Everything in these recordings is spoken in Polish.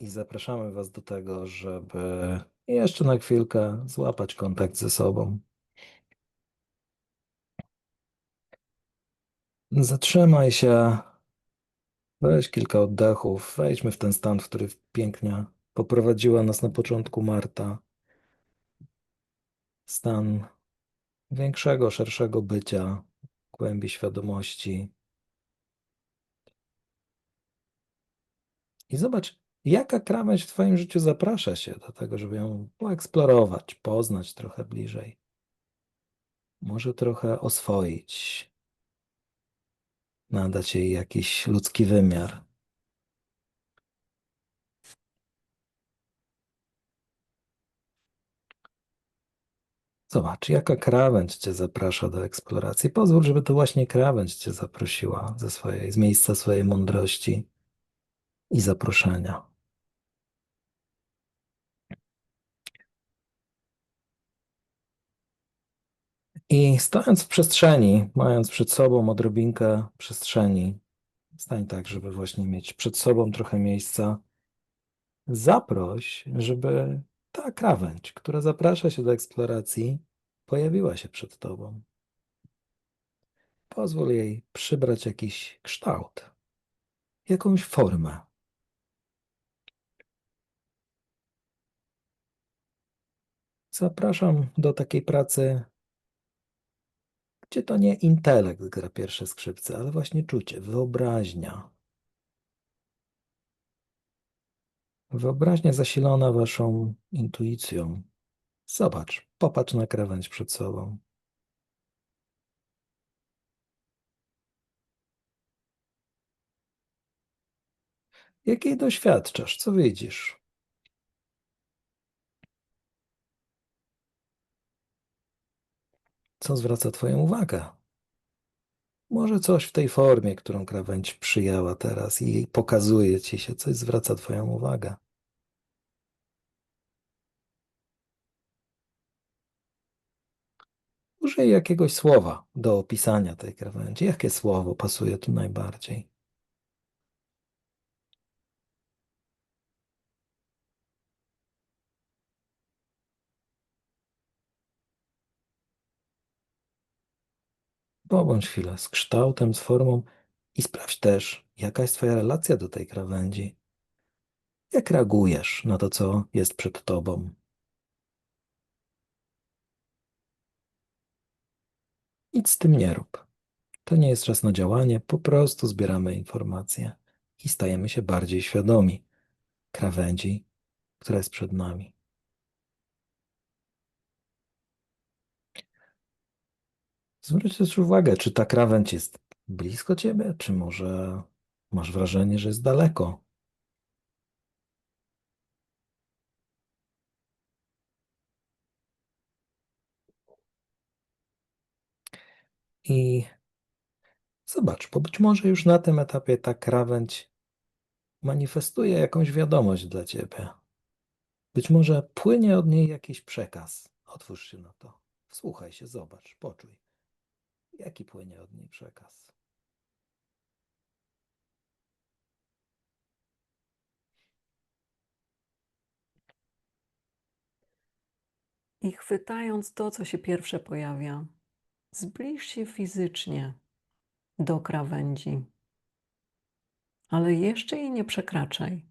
i zapraszamy Was do tego, żeby jeszcze na chwilkę złapać kontakt ze sobą. Zatrzymaj się, weź kilka oddechów, wejdźmy w ten stan, w który pięknie poprowadziła nas na początku Marta. Stan większego, szerszego bycia, głębi świadomości. I zobacz, jaka krawędź w Twoim życiu zaprasza się do tego, żeby ją poeksplorować, poznać trochę bliżej. Może trochę oswoić, nadać jej jakiś ludzki wymiar. Zobacz, jaka krawędź Cię zaprasza do eksploracji. Pozwól, żeby to właśnie krawędź Cię zaprosiła ze swojej, z miejsca swojej mądrości i zaproszenia. I stojąc w przestrzeni, mając przed sobą odrobinkę przestrzeni, stań tak, żeby właśnie mieć przed sobą trochę miejsca. Zaproś, żeby ta krawędź, która zaprasza się do eksploracji, pojawiła się przed tobą. Pozwól jej przybrać jakiś kształt, jakąś formę. Zapraszam do takiej pracy, gdzie to nie intelekt gra pierwsze skrzypce, ale właśnie czucie, wyobraźnia. Wyobraźnia zasilona waszą intuicją. Zobacz, popatrz na krawędź przed sobą. Jakiej doświadczasz? Co widzisz? Co zwraca Twoją uwagę? Może coś w tej formie, którą krawędź przyjęła teraz i pokazuje Ci się, coś zwraca Twoją uwagę. Użyj jakiegoś słowa do opisania tej krawędzi. Jakie słowo pasuje tu najbardziej? Pobądź chwilę z kształtem, z formą i sprawdź też, jaka jest Twoja relacja do tej krawędzi. Jak reagujesz na to, co jest przed Tobą? Nic z tym nie rób. To nie jest czas na działanie, po prostu zbieramy informacje i stajemy się bardziej świadomi krawędzi, która jest przed nami. Zwróć też uwagę, czy ta krawędź jest blisko ciebie, czy może masz wrażenie, że jest daleko. I zobacz, bo być może już na tym etapie ta krawędź manifestuje jakąś wiadomość dla ciebie. Być może płynie od niej jakiś przekaz. Otwórz się na to. Wsłuchaj się, zobacz, poczuj. Jaki płynie od niej przekaz? I chwytając to, co się pierwsze pojawia, zbliż się fizycznie do krawędzi, ale jeszcze jej nie przekraczaj.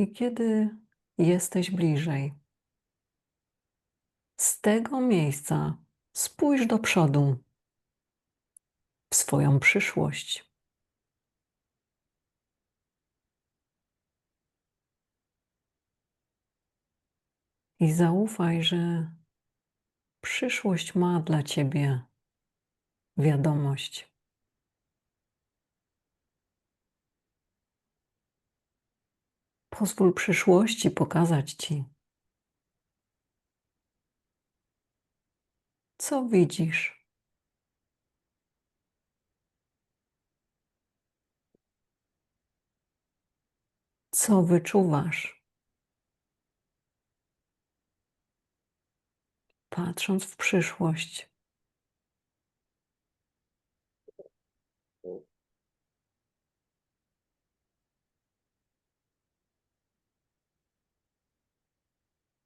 I kiedy jesteś bliżej, z tego miejsca spójrz do przodu, w swoją przyszłość. I zaufaj, że przyszłość ma dla ciebie wiadomość. Pozwól przyszłości pokazać ci, co widzisz. Co wyczuwasz? patrząc w przyszłość.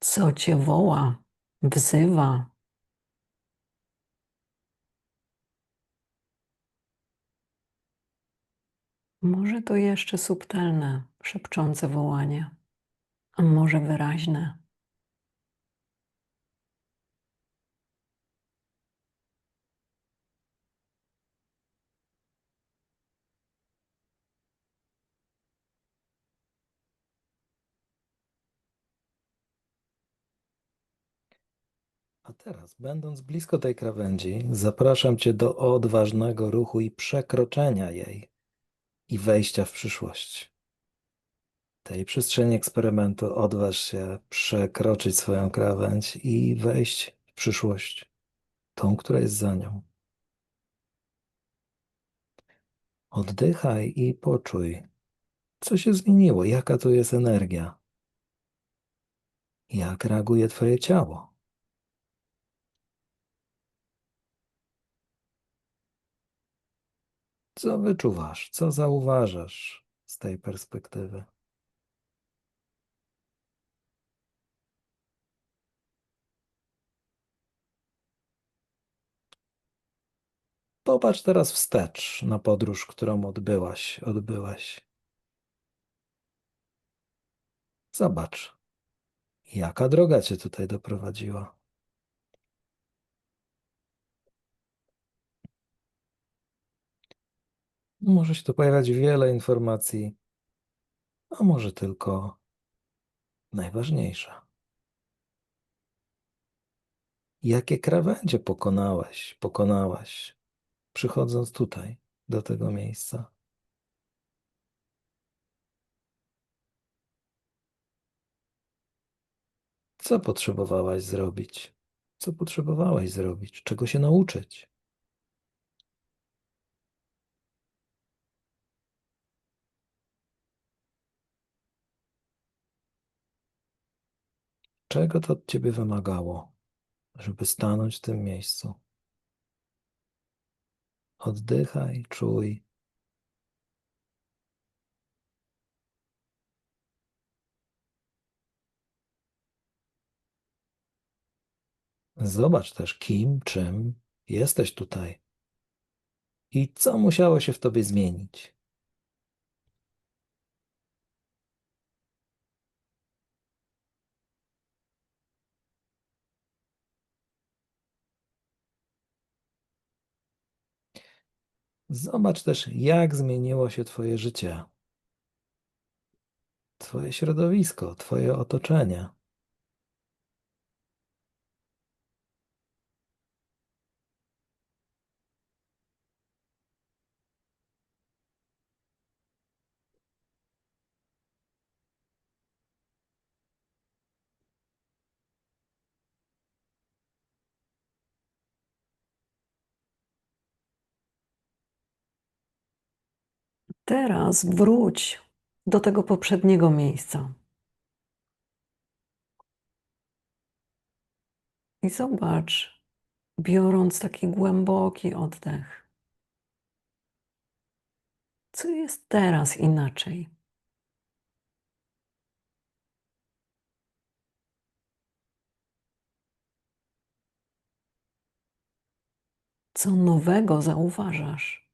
Co cię woła, wzywa? Może to jeszcze subtelne, szepczące wołanie, a może wyraźne. A teraz, będąc blisko tej krawędzi, zapraszam Cię do odważnego ruchu i przekroczenia jej i wejścia w przyszłość. Tej przestrzeni eksperymentu odważ się przekroczyć swoją krawędź i wejść w przyszłość, tą, która jest za nią. Oddychaj i poczuj, co się zmieniło, jaka tu jest energia, jak reaguje Twoje ciało. Co wyczuwasz, co zauważasz z tej perspektywy? Popatrz teraz wstecz na podróż, którą odbyłaś, odbyłeś. Zobacz, jaka droga cię tutaj doprowadziła. Może się tu pojawiać wiele informacji, a może tylko najważniejsza. Jakie krawędzie pokonałeś, pokonałaś, przychodząc tutaj, do tego miejsca? Co potrzebowałaś zrobić? Co potrzebowałaś zrobić? Czego się nauczyć? Czego to od ciebie wymagało, żeby stanąć w tym miejscu? Oddychaj, czuj. Zobacz też, kim, czym jesteś tutaj i co musiało się w tobie zmienić. Zobacz też, jak zmieniło się Twoje życie, Twoje środowisko, Twoje otoczenie. Teraz wróć do tego poprzedniego miejsca. I zobacz, biorąc taki głęboki oddech, co jest teraz inaczej. Co nowego zauważasz?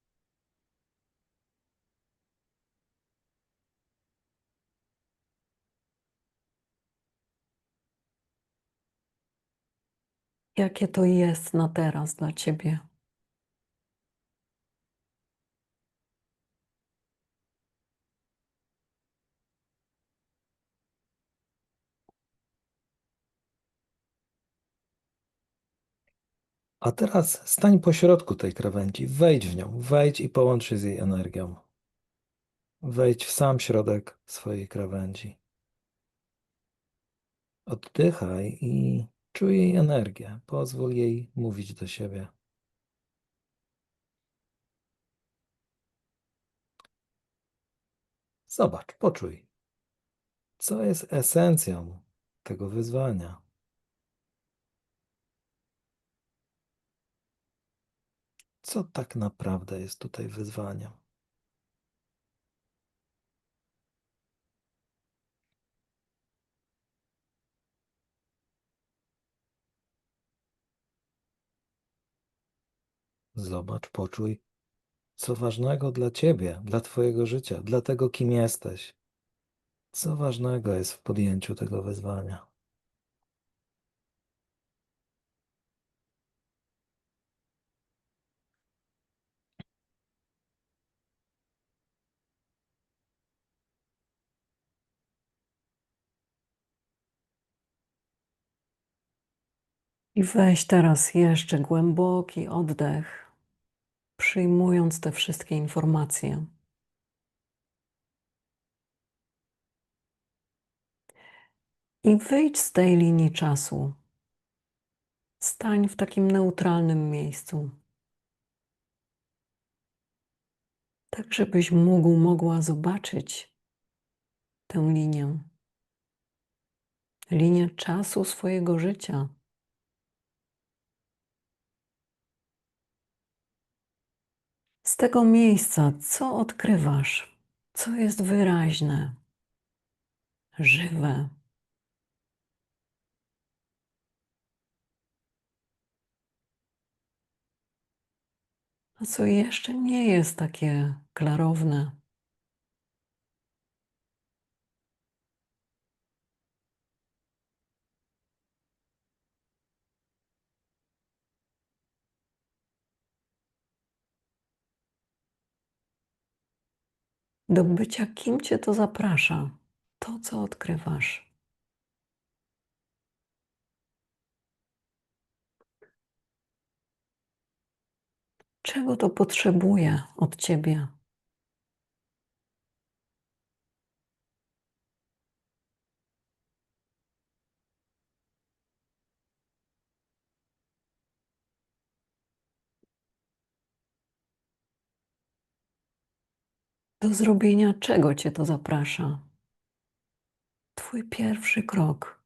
Jakie to jest na teraz dla ciebie? A teraz stań po środku tej krawędzi, wejdź w nią, wejdź i połącz się z jej energią. Wejdź w sam środek swojej krawędzi. Oddychaj i Czuj jej energię, pozwól jej mówić do siebie. Zobacz, poczuj, co jest esencją tego wyzwania. Co tak naprawdę jest tutaj wyzwaniem? Zobacz, poczuj, co ważnego dla ciebie, dla twojego życia, dla tego, kim jesteś. Co ważnego jest w podjęciu tego wyzwania. I weź teraz jeszcze głęboki oddech, przyjmując te wszystkie informacje. I wyjdź z tej linii czasu. Stań w takim neutralnym miejscu. Tak, żebyś mógł, mogła zobaczyć tę linię. Linię czasu swojego życia. Tego miejsca, co odkrywasz, co jest wyraźne, żywe. A co jeszcze nie jest takie klarowne. Do bycia kim cię to zaprasza, to co odkrywasz. Czego to potrzebuje od ciebie? Do zrobienia czego cię to zaprasza? Twój pierwszy krok.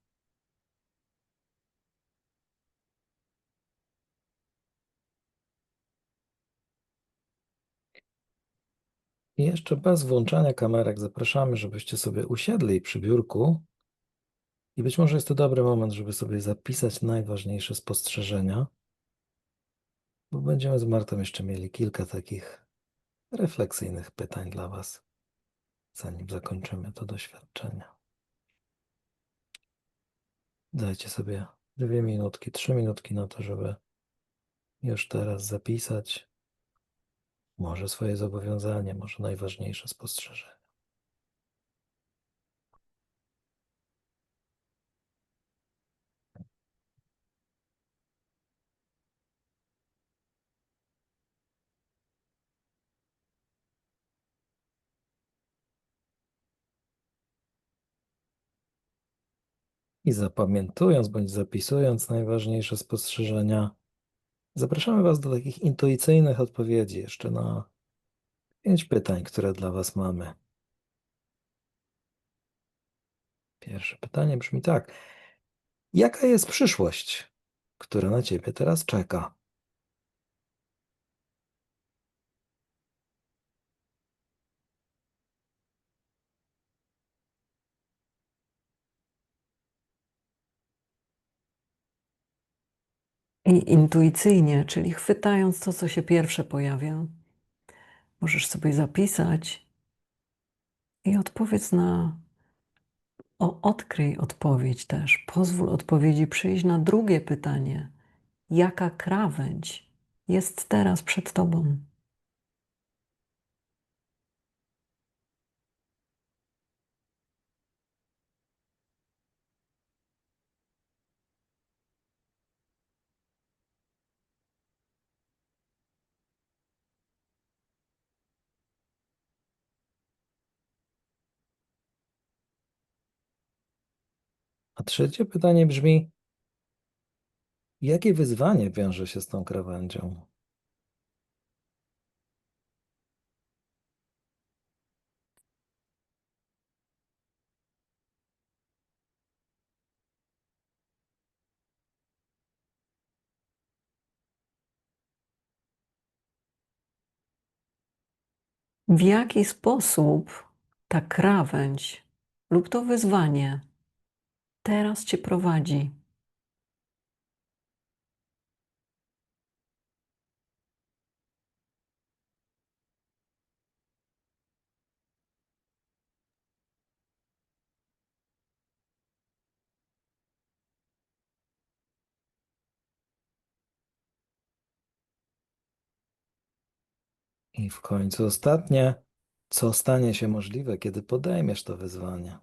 I jeszcze bez włączania kamerek zapraszamy, żebyście sobie usiedli przy biurku. I być może jest to dobry moment, żeby sobie zapisać najważniejsze spostrzeżenia, bo będziemy z Martą jeszcze mieli kilka takich refleksyjnych pytań dla Was, zanim zakończymy to doświadczenie. Dajcie sobie dwie minutki, trzy minutki na to, żeby już teraz zapisać może swoje zobowiązanie, może najważniejsze spostrzeżenie. I zapamiętując bądź zapisując najważniejsze spostrzeżenia, zapraszamy Was do takich intuicyjnych odpowiedzi jeszcze na pięć pytań, które dla Was mamy. Pierwsze pytanie brzmi tak: Jaka jest przyszłość, która na Ciebie teraz czeka? I intuicyjnie, czyli chwytając to, co się pierwsze pojawia, możesz sobie zapisać i odpowiedz na. O, odkryj odpowiedź też. Pozwól odpowiedzi przyjść na drugie pytanie. Jaka krawędź jest teraz przed Tobą? A trzecie pytanie brzmi: Jakie wyzwanie wiąże się z tą krawędzią? w jaki sposób ta krawędź lub to wyzwanie teraz cię prowadzi. I w końcu ostatnie, co stanie się możliwe, kiedy podejmiesz to wyzwanie?